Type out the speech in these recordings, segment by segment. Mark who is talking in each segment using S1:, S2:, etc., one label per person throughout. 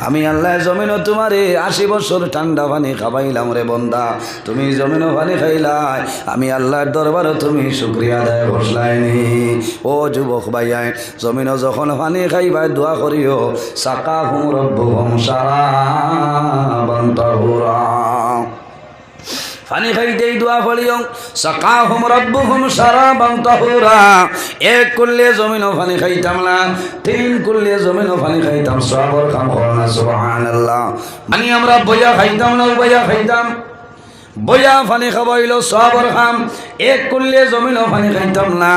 S1: আমি আল্লাহ জমিন তোমারে আশি বছর ঠান্ডা পানি খাবাইলাম রে বন্ধা তুমি জমিন পানি খাইলাই, আমি আল্লাহর দরবার তুমি শুক্রিয়া দেয় বসলাইনি ও যুবক ভাইয়াই জমিন যখন পানি খাইবাই দোয়া করিও সাকা হুম রব্বুহুম সারাবান তাহুরা। পানি খাইতেই দোয়া ফলিও সকা হুম রব্বু হুম সারা বাং তাহুরা। এক করলে জমিনও পানি খাইতাম না, তিন করলে জমিনও পানি খাইতাম, সবর কাম করনা সুবহানাল্লাহ। মানে আমরা বইয়া খাইতাম না বইয়া খাইতাম। বইয়া পানি খাবাইল সবর খাম। এক করলে জমিনও পানি খাইতাম না,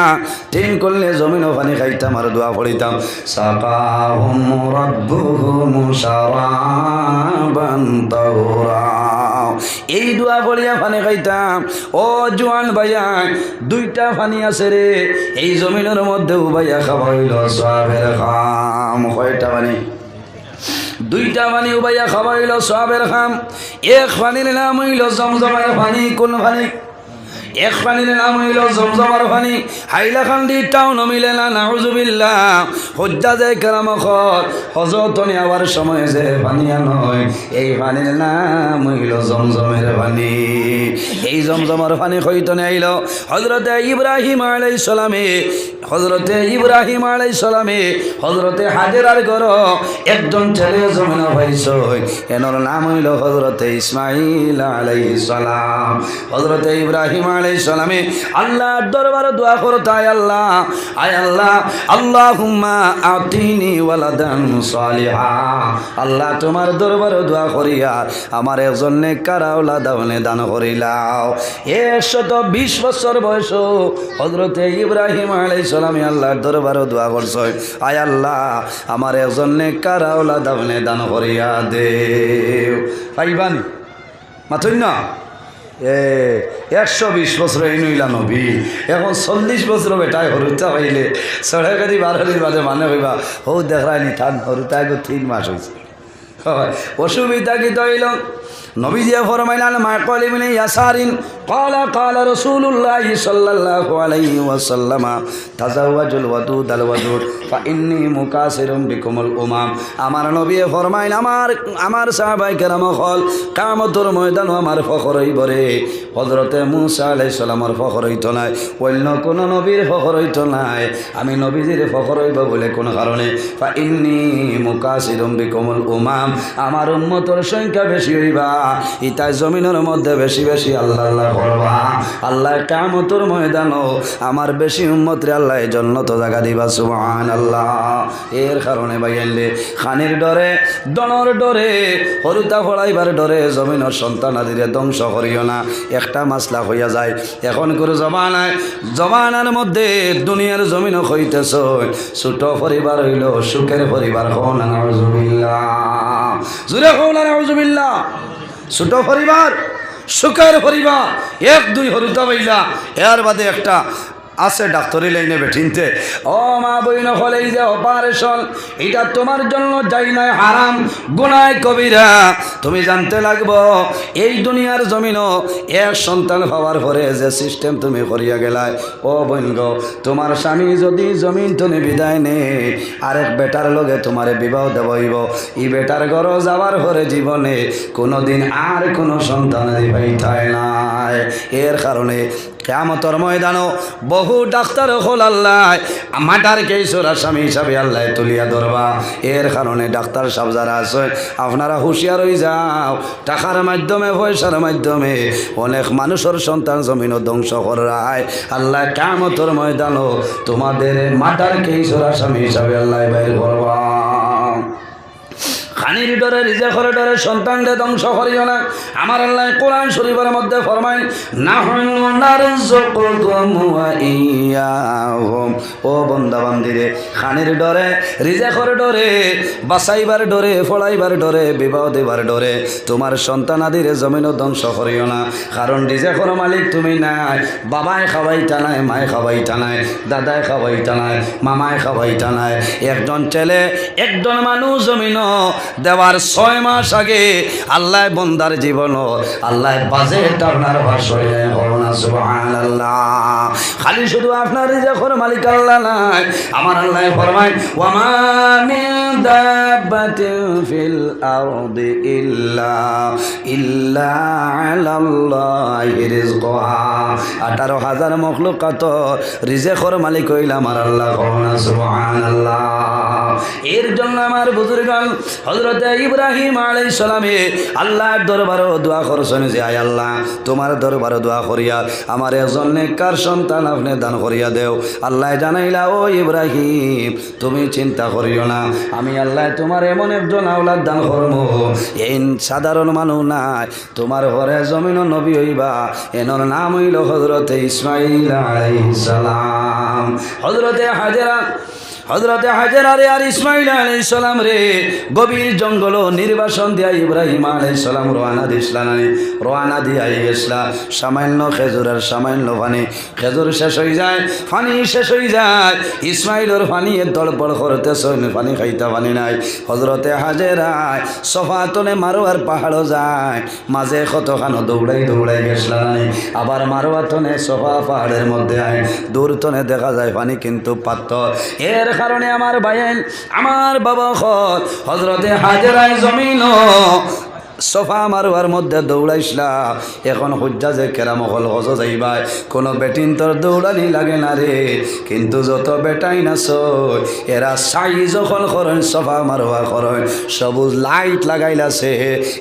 S1: তিন করলে জমিনও পানি খাইতাম আর দোয়া পড়িতাম। সাকাহুম রব্বুহুম সারাবান তাহুরা এই দোয়া পড়িয়া পানি খাইতাম। ও জোয়ান ভাইয়া, দুইটা পানি আছে রে, এই জমিনের মধ্যে উবাইয়া খাবাইল সবের খাম। কয়টা পানি দুইটা পানি উবাইয়া খাবাইল সবের খাম। এক পানির নাম হইল জমজমের পানি কোন পানি? এক পানির নাম হইল জমজমার পানি। হাইলাকান্দি টাউন মিলে না নাউজুবিল্লা হজ্জা যায় কেরামখর হজরত নেওয়ার সময় যে পানিয়া নয় এই পানির নাম হইল জমজমের পানি। এই জমজমার পানি হইতো আইল হজরতে ইব্রাহিম আলাই সালামে হজরতে ইব্রাহিম আলাই সালামে হজরতে হাজেরার ঘর, একজন ছেলে জমিন পাইছ এনর নাম হইল হজরতে ইসমাইল আলাই সালাম। হজরতে ইব্রাহিম আলাই সালামে আল্লাহর দরবার দোয়া করো তাই আল্লাহ, আয় আল্লাহ আল্লাহ হুম্মা আতিনি ওয়ালাদান সালিহা। আল্লাহ তোমার দরবার দোয়া করিয়া আমার একজন নেকারা ওলাদাওনে দান করিলাও। একশত বিশ বছর বয়স হজরতে ইব্রাহিম আলাই সালামে আল্লাহর দরবার দোয়া করছ। আয় আল্লাহ, আমার একজন নেকারা ওলাদাওনে দান করিয়া দে। পাইবানি মাথুন না? একশো বিশ বছর এই নইলা নবী এখন চল্লিশ বছর বেটায় হরুতা পাইলে সরকারি বারোদিন বাদে মানে হইবা হৌ দেখায়নি থান হরুতা গো তিন মাস হয়েছে হয় অসুবিধা কি তৈল নবীজিয়া ফরমাইলান মা কলিমিনে ইয়াসারিন قال قال رسول الله صلى الله عليه وسلم تزوجوا الودود الودود ফাইন্নি মুকাসিরম বিকুমল উমাম। আমার নবী ফরমাইন, আমার আমার সাহাবাই কেরাম হল, কামতর ময়দান আমার ফখর বরে হজরতে মুসা আলাই সালামর ফখর হইত নাই, অন্য কোনো নবীর ফখর হইত নাই। আমি নবীজির ফখর হইব বলে কোনো কারণে। ফাইন্নি মুকাসিরম বিকুমল উমাম, আমার উম্মতর সংখ্যা বেশি হইবা ইতা জমিনের মধ্যে বেশি বেশি আল্লাহ আল্লাহ করবা আল্লাহ কামতর ময়দান আমার বেশি উম্মতরে আল্লাহ জন্নত জায়গা দিবা সুবহান আল্লাহ এর কারণে বাইয়াইলে খানির ডরে, দনর ডরে, হরুতা ফড়াইবার ডরে জমিনের সন্তান আদিরে ধ্বংস করিও না। একটা মাসলা হইয়া যায়। এখন করে জমানায়, জমানার মধ্যে দুনিয়ার জমিন হইতেছ। ছোট পরিবার হইল, সুখের পরিবার হন নাউজুবিল্লাহ। জুড়ে হন নাউজুবিল্লাহ। ছোট পরিবার, সুখের পরিবার। এক, দুই হরুতা বইলা এর বাদে একটা আছে ডাক্তারি লাইনে বেঠিনতে। ও মা বইন হলে যে অপারেশন এটা তোমার জন্য যাই নয় হারাম, গুনায় কবিরা। তুমি জানতে লাগবো, এই দুনিয়ার জমিনও এক সন্তান হওয়ার পরে যে সিস্টেম তুমি করিয়া গেলায়। ও বইন গো, তোমার স্বামী যদি জমিন তুমি বিদায় নে, আরেক বেটার লগে তোমারে বিবাহ দেবইব। ই বেটার ঘর যাওয়ার পরে জীবনে কোনোদিন আর কোনো সন্তান দিবাই নাই। এর কারণে কেমতর ময়দানও বহু ডাক্তার হল আল্লাহ। মাটার কেশোর আসামি হিসাবে আল্লাহ তুলিয়া ধরবা। এর কারণে ডাক্তার সব যারা আছে আপনারা হুঁশিয়ার হয়ে যাও। টাকার মাধ্যমে, পয়সার মাধ্যমে অনেক মানুষের সন্তান জমিন ধ্বংস করায় আল্লাহ কেমতর ময়দানও তোমাদের মাটার কেশোর আসামি হিসাবে আল্লাহ বাইর করবা। খানির ডরে রিজে করে ডরে সন্তানকে ধ্বংস করিও না। আমার আল্লাহ কোরআন শরীফের মধ্যে ফরমাইন না ও বন্দা বান্দিরে খানির ডরে, রিজে করে ডরে বাসাইবার ডরে, ফলাইবার ডরে, বিবাহ দেবার ডরে, তোমার সন্তান আদিরে জমিনও ধ্বংস করিও না। কারণ রিজে করো মালিক তুমি নাই বাবায় খাওয়াই টানায় মায় খাওয়াই টানায় দাদায় খাওয়াই টানায় মামায় খাওয়াই টানায় একজন ছেলে, একজন মানুষ জমিন দেওয়ার ছয় মাস আগে আল্লাহ বন্দার জীবন আল্লাহ বাজে ভাষয় খালি শুধু আপনার রিজেকর মালিক আল্লাহ নাই, আমার আল্লাহ ফরমায় ফিল আরদি ইল্লা ইল্লা আলাল্লাহি রিজকুহা। আঠারো হাজার মখলুকাত রিজেকর মালিক হইল আমার আল্লাহ সুবহানাল্লাহ। এর জন্য আমার বুজুর্গান হজরত ইব্রাহিম আলাই সালামে আল্লাহর দরবারও দোয়া করছেন যে, আয় আল্লাহ, তোমার দরবারও দোয়া করিয়া, আমার এজন নেককার সন্তান আপনি দান করিয়া দেও। আল্লাহ জানাইলা, ও ইব্রাহিম, তুমি চিন্তা করিও না, আমি আল্লাহ তোমার এমন একজন আওলাদ দান করব এই সাধারণ মানুষ নাই, তোমার ঘরে জমিন নবী হইবা। এনর নাম হইল হজরতে ইসমাইল আলাইহিস সালাম। হজরতে হাজেরা হজরতে হাজার আরে আর ইসমাইল আলাই সালাম রে, গভীর জঙ্গল নির্বাসন দিয়া ইব্রাহিম আলাই সালাম রোয়ানা দিসলাম রোয়ানা দিয়া গেছলা। সামান্য খেজুরের সামান্য পানি। খেজুর শেষ হয়ে যায়, পানি শেষ হয়ে যায়। ইসমাইলর পানি দলপড় করতে পানি খাইতে পানি নাই। হজরতে হাজেরায় সফাতনে মারোয়ার পাহাড়ও যায়। মাঝে কতখানো দৌড়াই দৌড়াই গেছলাম আবার মারোয়াতনে সফা পাহাড়ের মধ্যে আয়। দূরতনে দেখা যায় পানি কিন্তু পাত্তর। এর কারণে আমার ভাইয়েন আমার বাবা হজরতে হাজেরায় জমিন সোফা মারবার মধ্যে দৌড়াইছিলা এখন হজ্জা যে কেরাম হল হজ যাইবাই। কোনো বেটিন তোর দৌড়ানি লাগে না রে। কিন্তু যত বেটাই নাচ এরা সাই যখন করেন, সোফা মারবা করেন। সবুজ লাইট লাগাইলাছে।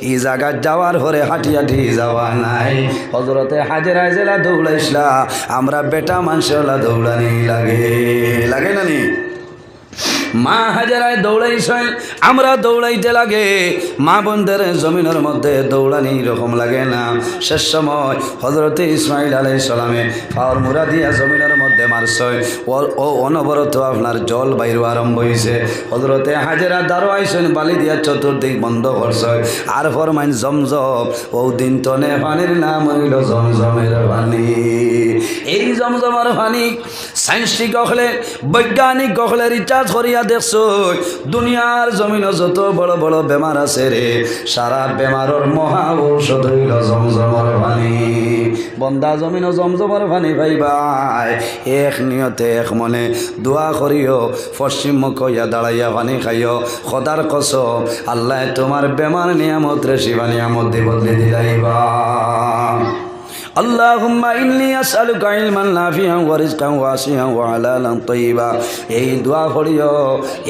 S1: ই জায়গার যাওয়ার পরে হাঁটি হাঁটি যাওয়া নাই। হজরতে হাজেরায় জেলা দৌড়াইছিলা আমরা বেটা মানুষেরা দৌড়ানি লাগে। লাগে না নি? মা হাজারায় দৌড়াইছেন আমরা দৌড়াইতে লাগে। মা বোনদের জমিনের মধ্যে দৌড়ানি রকম লাগে না। শেষ সময় হজরতে ইসমাইল আলাই সালামে পাওয়ার মুরা দিয়া জমিনের মধ্যে মারছয় ও ও অনবরত আপনার জল বাইর আরম্ভ হয়েছে হজরতে হাজেরা দাঁড়ো আইসেন বালি দিয়া চতুর্দিক বন্ধ করছয় আর ফরমাইন, জমজম, ও দিন তনে পানির নাম হইল জমজমের পানি। এই জমজমের পানি সাইন্সটিক হলে বৈজ্ঞানিক হলে রিচার্জ করিয়া দেখছ দুনিয়ার জমিন যত বড় বড় বেমার আছে রে, সারা বেমারর মহা ঔষধ হইল জমজমর পানি বন্দা জমিন জমজমর পানি ভাইবাই এক নিয়তে এক মনে দোয়া করিও, পশ্চিম হইয়া দাঁড়াইয়া পানি খাইও। খদার কস আল্লাহ তোমার বেমার নিয়ামত রে, শিবা নিয়ামত দিয়ে আল্লাহুম্মা ইন্নী আসআলুকা ইলমান নাফিআন ওয়া রিজকান ওয়াসিআন ওয়া এই দোয়া পড়িও,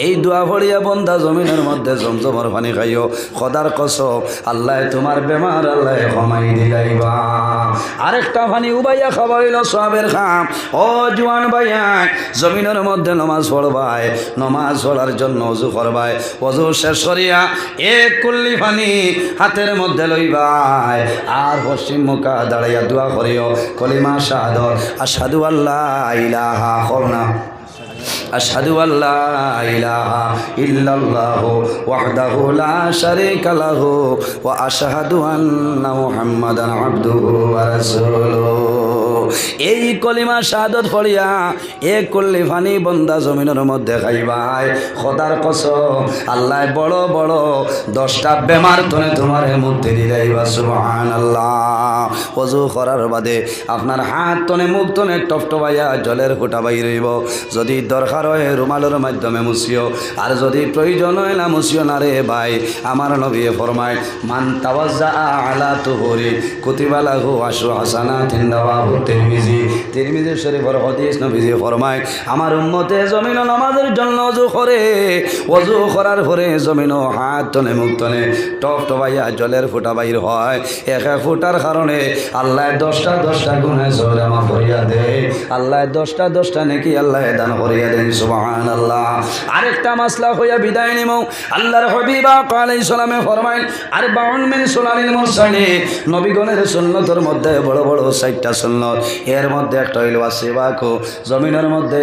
S1: এই দোয়া পড়িয়া বন্ধা জমিনের মধ্যে জমজমর পানি খাইও। খোদার কসম, আল্লাহ তোমার বেমার আল্লাহ কমাই দিলাইবা। আরেকটা পানি উবাইয়া খাবাইল সবের খাম। ও জুয়ান ভাইয়া, জমিনের মধ্যে নমাজ পড়বায়, নমাজ পড়ার জন্য অজু করবায়। অজু শেষ করিয়া এক কুল্লি পানি হাতের মধ্যে লইবায়। আর পশ্চিম মুখা দাঁড়াইয়া দোয়া করিও, কলিমা শাহাদ আসাদু আল্লাহ ইলাহা না أشهد أن لا إله إلا الله وحده لا شريك له وأشهد أن محمدا عبده ورسوله এই কলিমা শাহাদত ফড়িয়া এ কলি ফানি বন্দা জমিনের মধ্যে খাইবাই খদার কস আল্লাহ বড় বড় দশটা বেমার তনে তোমার মধ্যে দিলাইবা সুবহানাল্লাহ। অজু করার বাদে আপনার হাত তনে মুখ তনে টপটপাইয়া জলের ফোঁটা বাই রইব। যদি দরকার হয় রুমালের মাধ্যমে মুছিও। আর যদি প্রয়োজন হয় না মুছিও না রে ভাই, আমার নবী ফরমায়, মান তাওয়াজ্জা আলা তুহরি কুতিবালাহু আশু হাসানা তিন্দাওয়া তিরমিজি। তিরমিজি শরীফর হদিস নবীজি ফরমায়, আমার উম্মতে জমিন নামাজের জন্য অজু করে। অজু করার পরে জমিন হাত তনে মুখ তনে টপ টপাইয়া জলের ফুটা বাইর হয়। এক ফুটার কারণে আল্লাহ দশটা দশটা গুণে জোর করিয়া দে। আল্লাহ দশটা দশটা নাকি আল্লাহ দান করিয়া দেন সুবহান আল্লাহ আরেকটা মাসলা হইয়া বিদায় নিম। আল্লাহর হবিবা কালাই সালামে ফরমাইন আর বাউন মিন সুনানিল মুরসালি নবীগণের সুন্নতের মধ্যে বড় বড় সাইটটা সুন্নত। এর মধ্যে একটা হইল সেবাকো জমিনের মধ্যে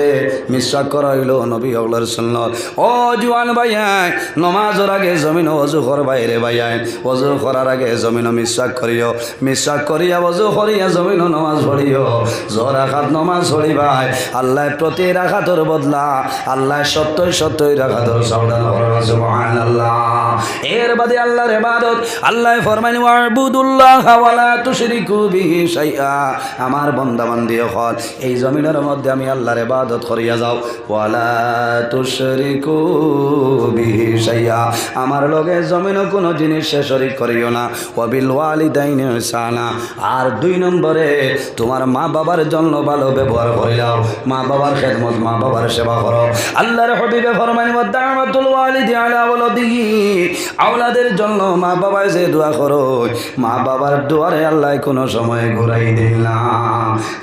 S1: মিশ্রাক করা হইল নবী হগলের সুন্নত। ও জুয়ান ভাইয়াই, নমাজের আগে জমিন অজু কর বাইরে ভাইয়াই। অজু করার আগে জমিন মিশ্রাক করিও। মিশ্রাক করিয়া অজু করিয়া জমিন নমাজ পড়িও। জোর আঘাত নমাজ পড়িবাই। আল্লাহ প্রতি রাখাতর বদলা আল্লাহ সত্যই সত্যই রাখাতর আল্লাহ এর বাদে আল্লাহ ফরমাইন, ওয়াবুদুল্লাহ ওয়ালা তুশরিকু বিহি শাইআ। আমার বান্দা বান্দি হল এই জমিনের মধ্যে আমি আল্লাহর ইবাদত করিয়া যাও। ওয়ালা তুশরিকু বিহি শাইআ। আমার লগে জমিন কোনো জিনিস শরীক করিও না। ওয়াবিল ওয়ালিদাইনি ইহসানা। আর দুই নম্বরে, তোমার মা বাবার জন্য ভালো ব্যবহার করে যাও মা বাবার খেদমত, মা বাবার সেবা করো। আল্লাহর হবিবে ফরমানি দামাতুল ওয়ালিদি আলা ওয়ালাদিহি আওলাদের জন্য মা বাবায় সে দোয়া করো, মা বাবার দোয়ারে আল্লাহ কোনো সময় ঘুরাই দিলাম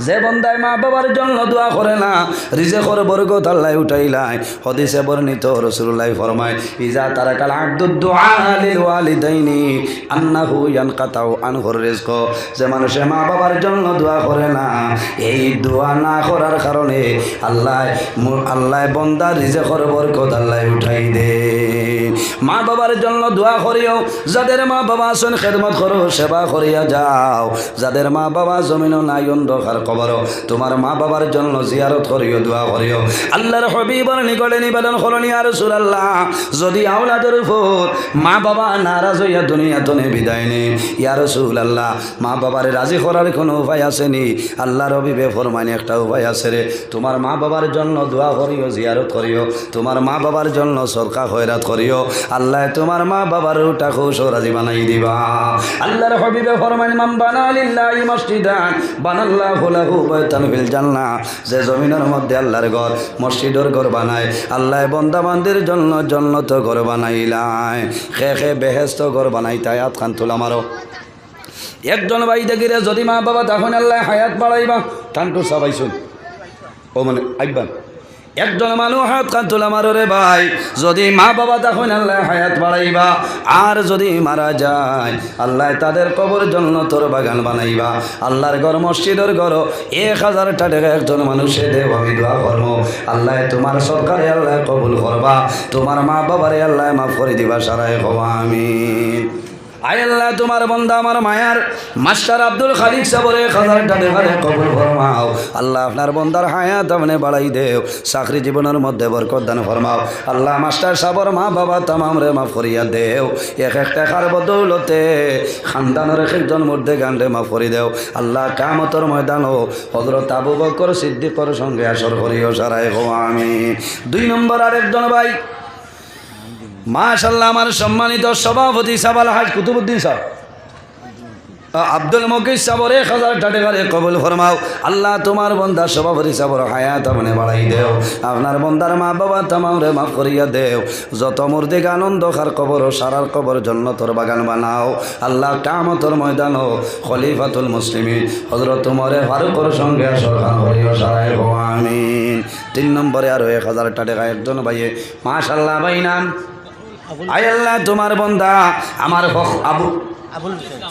S1: যে বন্দায় মা বাবার জন্য দোয়া করে না রিজে করে বরকত আল্লাহ উঠাইলাই। হদিসে বর্ণিত রসুল্লাহ ফরমায়, ইজা তারা কাল আব্দুদ দোয়া লিল ওয়ালিদাইনি, আন্নাহু ইয়ানকাতাউ আনহুর রিজক। যে মানুষে মা বাবার জন্য দোয়া করে না, এই দোয়া না করার কারণে আল্লাহ আল্লাহ বন্দার রিজেকর বরকত আল্লাহ উঠাই দে। মা বাবার জন্য দোয়া করিও, যাদের মা বাবা আছেন খেদমত করো, সেবা করিয়া যাও। যাদের মা বাবা জমিন নাই, অন্ধকার কবর তোমার মা বাবার জন্য জিয়ারত করিও, দোয়া করিও। আল্লাহর হবিবর নিকটে নিবেদন করনি আর আল্লাহ যদি আওলাদের উপর মা বাবা নারাজ হইয়া দুনিয়া তনে বিদায় নে ইয়া রসুল আল্লাহ মা বাবারে রাজি করার কোনো উপায় আসেনি আল্লাহ রবিবে ফরমানি একটা উপায় আছে রে। তোমার মা বাবার জন্য দোয়া করিও, জিয়ারত করিও। তোমার মা বাবার জন্য সরকার খয়রাত করিও। আল্লাহ তোমার মা বাবার ওটা খুশ ও রাজি বানাই দিবা। আল্লাহর হবিবে ফরমানি মাম বানালিল্লাহি মসজিদান, বানাল্লাহু লাহু বাইতান ফিল জান্নাহ, যে জমিনের মধ্যে আল্লাহর ঘর, মসজিদর ঘর বানায়, আল্লাহ বন্দা বান্দির জন্য জন্নত ঘর বানাইলাই খে খে বেহেস্ত ঘর বানাইতাই আত খান তুলা মারো। একজন ভাই দেখিরে যদি মা বাবা তখন আল্লাহ হায়াত বাড়াইবা টানটু সবাইছুন ও মানে আইবান একজন মানুষ হাত কান তোলা মারো রে ভাই। যদি মা বাবা তখন আল্লাহ হায়াত বাড়াইবা, আর যদি মারা যায়, আল্লাহ তাদের কবর জন্য তোর বাগান বানাইবা। আল্লাহর ঘর, মসজিদের ঘর, এক হাজার টাকা একজন মানুষে দেব আমি দোয়া করব। আল্লাহ তোমার সরকারে আল্লাহ কবুল করবা, তোমার মা বাবারে আল্লাহ মাফ করে দিবা সারাই হবা আমিন। আয় আল্লাহ, তোমার বন্ধা আমার মায়ার। মাস্টার আব্দুল খালিক সাবরে খাজার টাটে কবুল ফরমাও। আল্লাহ আপনার বন্দার হায়াত আপনি বাড়াই দেও। চাকরি জীবনের মধ্যে বরকত দান ফরমাও। আল্লাহ মাস্টার সাবর মা বাবা তামাম রে মাফ করিয়া দেও। এক এক টাকার বদৌলতে খানদানের এক একজন মধ্যে গান্ডে মাফ করি দেও। আল্লাহ কামতর ময়দানও হজরত আবু বকর সিদ্দিকর সঙ্গে আসর করিও সারাই হো আমি দুই নম্বর আরেকজন ভাই মাশাল্লাহ আমার সম্মানিত সভাপতি সাবাল হাজ কুতুবুদ্দিন সাহ আব্দুল মকিস সাবর এক হাজার টাটেকারে কবুল ফরমাও। আল্লাহ তোমার বন্দা সভাপতি সাবর হায়াত আপনি বাড়াই দেও। আপনার বন্দার মা বাবা তামাম রে মাফ করিয়া দেও। যত মুর্দিক আনন্দ খার কবর ও সারার কবর জন্য তোর বাগান বানাও। আল্লাহ কামতর ময়দান ও খলিফাতুল মুসলিমিন। হজরত তোমারে ফারুকর সঙ্গে সরকার করিও সারাই হো আমিন। তিন নম্বরে আরও এক হাজার টাকা, একজন ভাইয়ে। মাশাল্লাহ ভাই নাম আল্লাহ তোমার বন্দা আমার আবু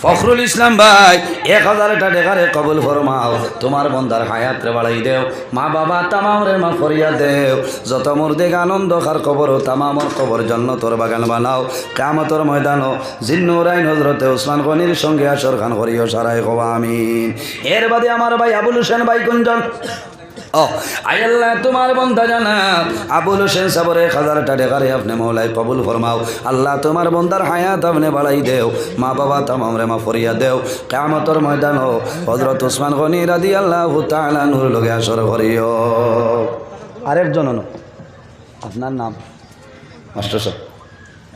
S1: ফখরুল ইসলাম ভাই এক হাজার টাকারে কবুল ফরমাও। তোমার বন্দার হায়াত রে বাড়াই দেও মা বাবা তামাম রে মা ফরিয়া দেও। যত মুর্দেগ আনন্দ খার কবর তামামর কবর জন্য তোর বাগান বানাও। কামতর ময়দানও জিন্নুরাইন হজরতে ওসমান গনির সঙ্গে আসর খান করিও সারাই হওয়া আমিন। এর বাদে আমার ভাই আবুল হোসেন ভাই কুঞ্জন ও আল্লাহ, তোমার বন্ধা জানা আবুল হোসেন সাবরে হাজার টাকারে আপনি মৌলাই কবুল ফরমাও। আল্লাহ, তোমার বন্দার হায়াত আপনি বাড়াই দেও। মা বাবা তামাম রে মা ফরিয়া দেও। কামতর ময়দান ও হজরত ওসমান গনি রাদি আল্লাহ তাআলা নূর লগে আসর করিও। আরেকজন। আপনার নাম, মাস্টার সাহেব।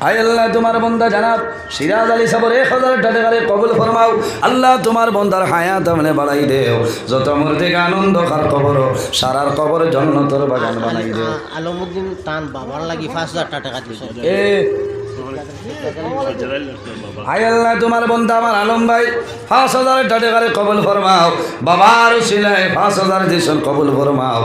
S1: আয় আল্লাহ তোমার বন্দা জানাব। সিরাজ আলী সাবর এক হাজার টাকারে কবুল ফরমাও। আল্লাহ তোমার বন্দার হায়াত আমনে বাড়াই দেও। যত মোর দিকে আনন্দ কার কবর সারার কবর জন্নতর বাগান বানাই দেও।
S2: আ- তান বাবার লাগি পাঁচ হাজার টাকা দিছে।
S1: এ আয় আল্লাহ তোমার বন্ধু আমার আলম ভাই পাঁচ হাজার টাকা কবল ফরমাও। বাবার পাঁচ হাজার দিয়েছেন কবল ফরমাও।